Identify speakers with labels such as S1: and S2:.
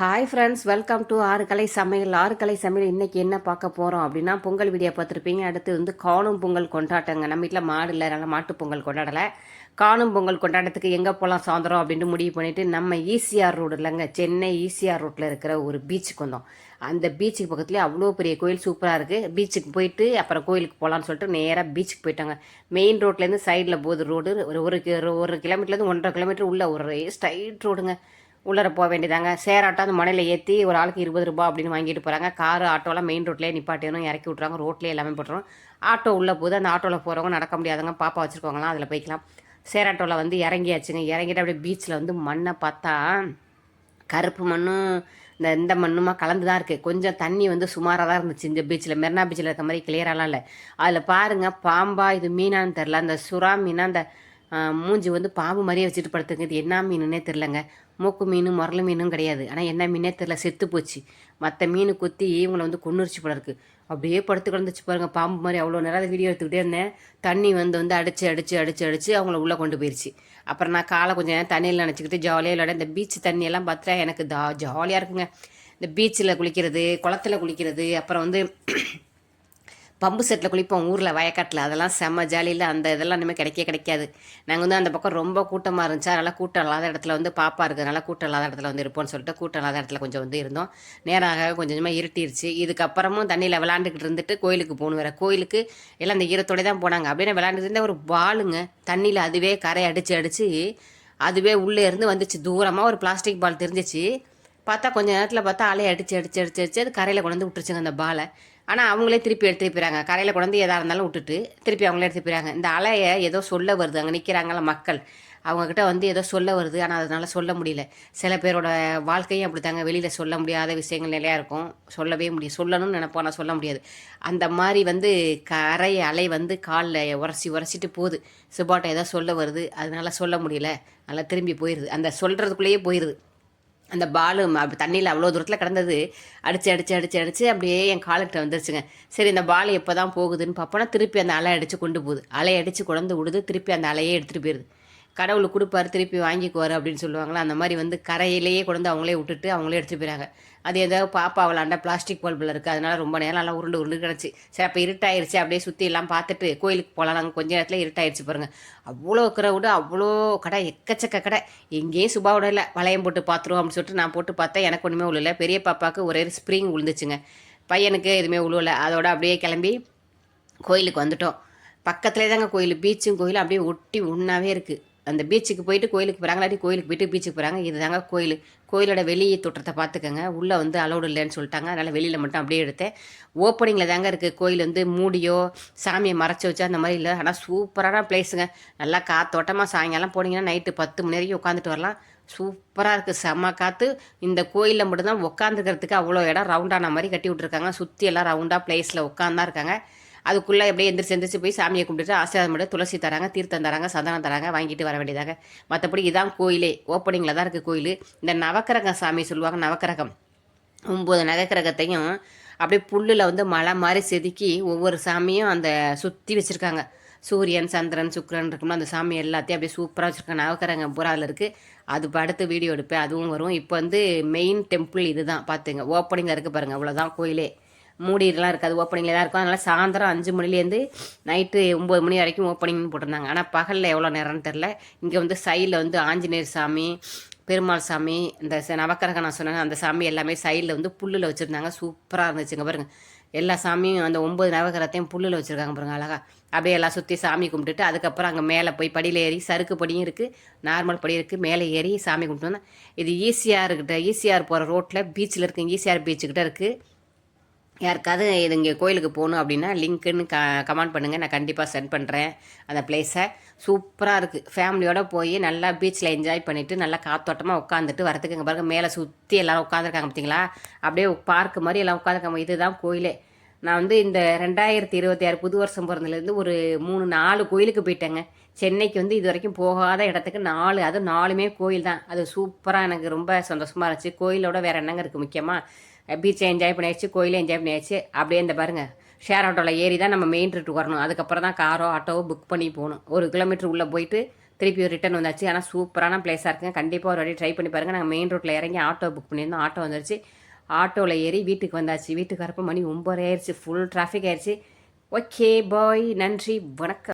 S1: Hi friends welcome to ஆறு கலை சமையல். ஆறு கலை சமையல் இன்றைக்கி என்ன பார்க்க போகிறோம் அப்படின்னா பொங்கல் வீடியோ பார்த்துருப்பீங்க. அடுத்து வந்து காணும் பொங்கல் கொண்டாட்டங்க. நம்ம வீட்டில் மாடு இல்லை அதனால் மாட்டு பொங்கல் கொண்டாடலை. காணும் பொங்கல் கொண்டாட்டத்துக்கு எங்கே போகலாம் சாயந்தரம் அப்படின்ட்டு முடிவு பண்ணிவிட்டு நம்ம ஈசிஆர் ரோடு இல்லைங்க. சென்னை ஈசிஆர் ரோட்டில் இருக்கிற ஒரு பீச்சுக்கு வந்தோம். அந்த பீச்சுக்கு பக்கத்துலேயே அவ்வளோ பெரிய கோயில் சூப்பராக இருக்குது பீச்சுக்கு போயிட்டு அப்புறம் கோயிலுக்கு போகலான்னு சொல்லிட்டு நேராக பீச்சுக்கு போயிட்டாங்க. மெயின் ரோட்லேருந்து சைடில் போகுது ரோடு ஒரு ஒரு ஒரு கிலோமீட்டர்லேருந்து ஒன்றரை கிலோமீட்டர் உள்ள ஒரு ஸ்ட்ரைட் ரோடுங்க உள்ளர போக வேண்டியதாங்க. சேர் ஆட்டோ அந்த மலையில் ஏற்றி ஒரு ஆளுக்கு இருபது ரூபா அப்படின்னு வாங்கிட்டு போகிறாங்க காரு ஆட்டோலாம் மெயின் ரோட்லேயே நிப்பாட்டிடணும். இறக்கி விட்றாங்க ரோட்லேயே எல்லாமே போட்டுரும் ஆட்டோ உள்ளே போது அந்த ஆட்டோவில் போகிறவங்க நடக்க முடியாதவங்க பாப்பா வச்சுருக்கவங்களாம் அதில் போய்க்கலாம். சேர் ஆட்டோவில் வந்து இறங்கியாச்சுங்க. இறங்கிட்டு அப்படியே பீச்சில் வந்து மண்ணை பார்த்தா கருப்பு மண்ணும் இந்த இந்த மண்ணுமா கலந்து தான் இருக்குது கொஞ்சம் தண்ணி வந்து சுமாராக தான் இருந்துச்சு இந்த பீச்சில் மெரினா பீச்சில் இருக்க மாதிரி கிளியராலாம் இல்லை. அதில் பாருங்கள் பாம்பா இது மீனான்னு தெரில அந்த சுறா மீனா அந்த மூஞ்சி வந்து பாம்பு மாதிரியே வச்சுட்டு படுத்துங்க இது என்ன மீனுன்னே தெரிலங்க. மூக்கு மீன் முரளு மீனும் கிடையாது. ஆனால் என்ன மீனே தெரில. செத்து போச்சு. மற்ற மீன் கொத்தி இவங்களை வந்து கொன்னுருச்சு போல இருக்கு. அப்படியே படுத்து கிடந்துச்சு பாருங்க. பாம்பு மாதிரி அவ்வளோ நேரம் வீடியோ எடுத்துக்கிட்டே இருந்தேன். தண்ணி வந்து வந்து அடித்து அடித்து அடித்து அடித்து அவங்கள உள்ளே கொண்டு போயிடுச்சு அப்புறம் நான் காலை கொஞ்சம் நேரம் தண்ணியில் நினச்சிக்கிட்டு ஜாலியாக விளையாட இந்த பீச் தண்ணியெல்லாம் பார்த்தா எனக்கு தா ஜாலியாக இருக்குங்க. இந்த பீச்சில் குளிக்கிறது குளத்துல குளிக்கிறது அப்புறம் வந்து பம்பு செட்டில் குளிப்போம் ஊரில் வயக்காட்டில். அதெல்லாம் செம்ம ஜாலியில் அந்த இதெல்லாம் இனிமேல் கிடைக்கவே கிடைக்காது. நாங்கள் வந்து அந்த பக்கம் ரொம்ப கூட்டமாக இருந்துச்சா அதனால் கூட்டம் இல்லாத இடத்துல வந்து பாப்பா இருக்கிறதுனால கூட்டம் இல்லாத இடத்துல வந்து இருப்போம்னு சொல்லிட்டு கூட்டம் இல்லாத இடத்துல கொஞ்சம் வந்து இருந்தோம். நேராக கொஞ்சம் கொஞ்சமாக இருட்டிருச்சு. இதுக்கப்புறமும் தண்ணியில் விளாண்டுக்கிட்டு இருந்துட்டு கோயிலுக்கு போகணும் வேறு. கோயிலுக்கு எல்லாம் அந்த ஈரத்தோடே தான் போனாங்க. அப்படியே விளாண்டுட்டு இருந்தால் ஒரு பாலுங்க தண்ணியில் அதுவே கரை அடித்து அடித்து அதுவே உள்ளே இருந்து வந்துச்சு. தூரமாக ஒரு பிளாஸ்டிக் பால் தெரிஞ்சிச்சு. பார்த்தா கொஞ்ச நேரத்தில் பார்த்தா அலையை அடித்து அடிச்சு அடிச்சு அடிச்சு அது கரையில் கொண்டு வந்து விட்டுருச்சுங்க அந்த பாலை ஆனால் அவங்களே திருப்பி எடுத்துட்டு போயிறாங்க. கரையில் கொண்டு வந்து எதாக இருந்தாலும் விட்டுட்டு திருப்பி அவங்களே எடுத்து போயிறாங்க. இந்த அலையை ஏதோ சொல்ல வருது. அங்கே நிற்கிறாங்கள மக்கள். அவங்கக்கிட்ட வந்து ஏதோ சொல்ல வருது. ஆனால் அதனால் சொல்ல முடியல. சில பேரோட வாழ்க்கையும் அப்படி தாங்க வெளியில் சொல்ல முடியாத விஷயங்கள் நிறையா இருக்கும். சொல்லவே முடியும் சொல்லணும்னு நினைப்போம். ஆனால் சொல்ல முடியாது. அந்த மாதிரி வந்து கரை அலை வந்து காலில் உரசி உரசிட்டு போகுது. சுபாட்டை ஏதோ சொல்ல வருது. அதனால சொல்ல முடியல. நல்லா திரும்பி போயிடுது அந்த சொல்கிறதுக்குள்ளேயே போயிடுது அந்த பாலு அப்படி தண்ணியில் அவ்வளோ தூரத்தில் கிடந்தது. அடித்து அடித்து அடித்து அடித்து அப்படியே என் காலுக்கிட்ட வந்துருச்சுங்க. சரி இந்த பால் எப்போ தான் போகுதுன்னு பார்ப்போன்னா திருப்பி அந்த அலை அடித்து கொண்டு போகுது. அலை அடித்து கொண்டு விடுது திருப்பி அந்த அலையே எடுத்துகிட்டு போயிடுது கடவுள் கொடுப்பாரு திருப்பி வாங்கிக்குவார் அப்படின்னு சொல்லுவாங்களா? அந்த மாதிரி வந்து கரையிலேயே கொண்டு அவங்களே விட்டுட்டு அவங்களே எடுத்துகிட்டு போயிறாங்க. அது ஏதாவது பாப்பா விளாண்டா பிளாஸ்டிக் பல்பில் இருக்குது அதனால ரொம்ப நேரம் நல்லா உருண்டு உருண்டு கிடச்சி சரி அப்போ இருட்டாயிருச்சு. அப்படியே சுற்றி எல்லாம் பார்த்துட்டு கோயிலுக்கு போகலாம். நாங்கள் கொஞ்ச நேரத்தில் இருட்டாயிருச்சு பாருங்கள் அவ்வளோ விட அவ்வளோ கடை எக்கச்சக்க கடை. எங்கேயும் சுபாவோட இல்லை. வளையம் போட்டு பார்த்துருவோம் அப்படின்னு சொல்லிட்டு நான் போட்டு பார்த்தேன். எனக்கு ஒன்றுமே உள்ள பெரிய பாப்பாவுக்கு ஒரே ஸ்ப்ரிங் விழுந்துச்சுங்க பையனுக்கு எதுவுமே உழுவலை. அதோட அப்படியே கிளம்பி கோயிலுக்கு வந்துட்டோம். பக்கத்துலேயே தாங்க கோயில். பீச்சும் கோயில் அப்படியே ஒட்டி ஒன்றாவே இருக்குது அந்த பீச்சுக்கு போயிட்டு கோயிலுக்கு போகிறாங்க இல்லாட்டி கோயிலுக்கு போயிட்டு பீச்சுக்கு போகிறாங்க இதுதாங்க கோயில். கோயிலோட வெளியே தோற்றத்தை பார்த்துக்கோங்க. உள்ளே வந்து அலௌடு இல்லைன்னு சொல்லிட்டாங்க. அதனால் வெளியில் மட்டும் அப்படியே எடுத்தேன். ஓப்பனிங்கில் தாங்க இருக்குது கோயில் வந்து மூடியோ சாமியை மறைச்சி வச்சா அந்த மாதிரி இல்லை. ஆனால் சூப்பரான பிளேஸுங்க நல்லா காத்தோட்டமாக சாயங்காலம் போனீங்கன்னா நைட்டு பத்து மணி வரைக்கும் உட்காந்துட்டு வரலாம். சூப்பராக இருக்குது செம்ம காற்று இந்த கோயிலில் மட்டும்தான் உட்காந்துக்கிறதுக்கு அவ்வளோ இடம் ரவுண்டான மாதிரி கட்டி விட்ருக்காங்க சுற்றி எல்லாம் ரவுண்டாக பிளேஸில் உட்காந்தா இருக்காங்க. அதுக்குள்ளே அப்படியே எந்திரிச்சு எந்திரிச்சு போய் சாமியை கும்பிட்டுட்டு ஆசீர்வாதம் பண்ணி துளசி தராங்க தீர்த்தம் தராங்க சந்தனம் தராங்க வாங்கிட்டு வர வேண்டியதாக. மற்றபடி இதான் கோயிலே. ஓப்பனிங்கில் தான் இருக்குது கோயில். இந்த நவக்கிரகம் சாமி சொல்லுவாங்க நவக்கிரகம். ஒம்பது நவக்கிரகத்தையும் அப்படியே புல்லில் வந்து மலை மாதிரி செதுக்கி ஒவ்வொரு சாமியும் அந்த சுற்றி வச்சுருக்காங்க. சூரியன் சந்திரன் சுக்கரன் இருக்கும்ல அந்த சாமி எல்லாத்தையும் அப்படியே சூப்பராக வச்சுருக்காங்க. நவக்கிரகம் பூரா அதில் இருக்குது அது படுத்து வீடியோ எடுப்பேன் அதுவும் வரும். இப்போ வந்து மெயின் டெம்பிள் இதுதான் பார்த்துங்க ஓப்பனிங்கில் இருக்குது பாருங்கள் அவ்வளோதான் கோயிலே. மூடிலாம் இருக்காது. ஓப்பனிங்கில் தான் இருக்கும். அதனால் சாயந்தரம் அஞ்சு மணிலேருந்து நைட்டு ஒம்பது மணி வரைக்கும் ஓப்பனிங்னு போட்டிருந்தாங்க. ஆனால் பகலில் எவ்வளோ நேரம்னு தெரில இங்கே வந்து சைடில் வந்து ஆஞ்சநேயர் சாமி பெருமாள் சாமி இந்த ச- நவக்கிரகம் நான் சொன்னேன் அந்த சாமி எல்லாமே சைடில் வந்து புல்லில் வச்சுருந்தாங்க. சூப்பராக இருந்துச்சுங்க பாருங்க. எல்லா சாமியும் அந்த ஒம்பது நவகரத்தையும் புல்லில் வச்சுருக்காங்க பாருங்க அழகாக அப்படியே எல்லாம் சுற்றி சாமி கும்பிட்டுட்டு அதுக்கப்புறம் அங்கே மேலே போய் படியில் ஏறி சறுக்கு படியும் இருக்குது நார்மல் படி இருக்குது மேலே ஏறி சாமி கும்பிட்டு வந்தேன் இது ஈசிஆர் இருக்கிட்ட ஈசிஆர் போகிற ரோட்டில் பீச்சில் இருக்குது ஈசிஆர் பீச்சுக்கிட்ட இருக்குது யாருக்காவது இது இங்கே கோயிலுக்கு போகணும் அப்படின்னா லிங்க்குன்னு க கமெண்ட் பண்ணுங்கள் நான் கண்டிப்பாக சென்ட் பண்ணுறேன் அந்த பிளேஸை சூப்பராக இருக்குது ஃபேமிலியோடு போய் நல்லா பீச்சில் என்ஜாய் பண்ணிவிட்டு நல்லா காத்தோட்டமாக உட்காந்துட்டு வரதுக்கு இங்கே பாருங்க மேலே சுற்றி எல்லோரும் உட்காந்துருக்காங்க பார்த்தீங்களா அப்படியே பார்க்கு மாதிரி எல்லாம் உட்காந்துருக்காங்க இதுதான் கோயிலே. நான் வந்து இந்த ரெண்டாயிரத்தி இருபத்தி ஆறு புது வருஷம் பிறந்ததுலேருந்து ஒரு மூணு நாலு கோயிலுக்கு போயிட்டேங்க. சென்னைக்கு வந்து இது வரைக்கும் போகாத இடத்துக்கு நாலு அதுவும் நாலுமே கோயில் தான். அது சூப்பராக எனக்கு ரொம்ப சந்தோஷமாக இருந்துச்சு. கோயிலோட வேறு என்னங்க இருக்குது முக்கியமாக பீச்சை என்ஜாய் பண்ணியாச்சு கோயிலை என்ஜாய் பண்ணியாச்சு. அப்படியே இந்த பாருங்கள் ஷேர் ஆட்டோவில் ஏறி தான் நம்ம மெயின் ரூட் வரணும். அதுக்கப்புறம் தான் காரோ ஆட்டோவோ புக் பண்ணி போகணும். ஒரு கிலோமீட்டர் உள்ளே போயிட்டு திருப்பி ரிட்டன் வந்தாச்சு. ஆனால் சூப்பரான பிளேஸாக இருக்குங்க. கண்டிப்பாக ஒரு வாட்டி ட்ரை பண்ணி பாருங்கள் நாங்கள் மெயின் ரோட்டில் இறங்கி ஆட்டோ புக் பண்ணியிருந்தோம். ஆட்டோ வந்துருச்சு. ஆட்டோவில் ஏறி வீட்டுக்கு வந்தாச்சு. வீட்டுக்கு வரப்போ மணி ஒம்பது ஆயிடுச்சு ஃபுல் டிராஃபிக் ஆயிடுச்சு ஓகே பாய் நன்றி. வணக்கம்.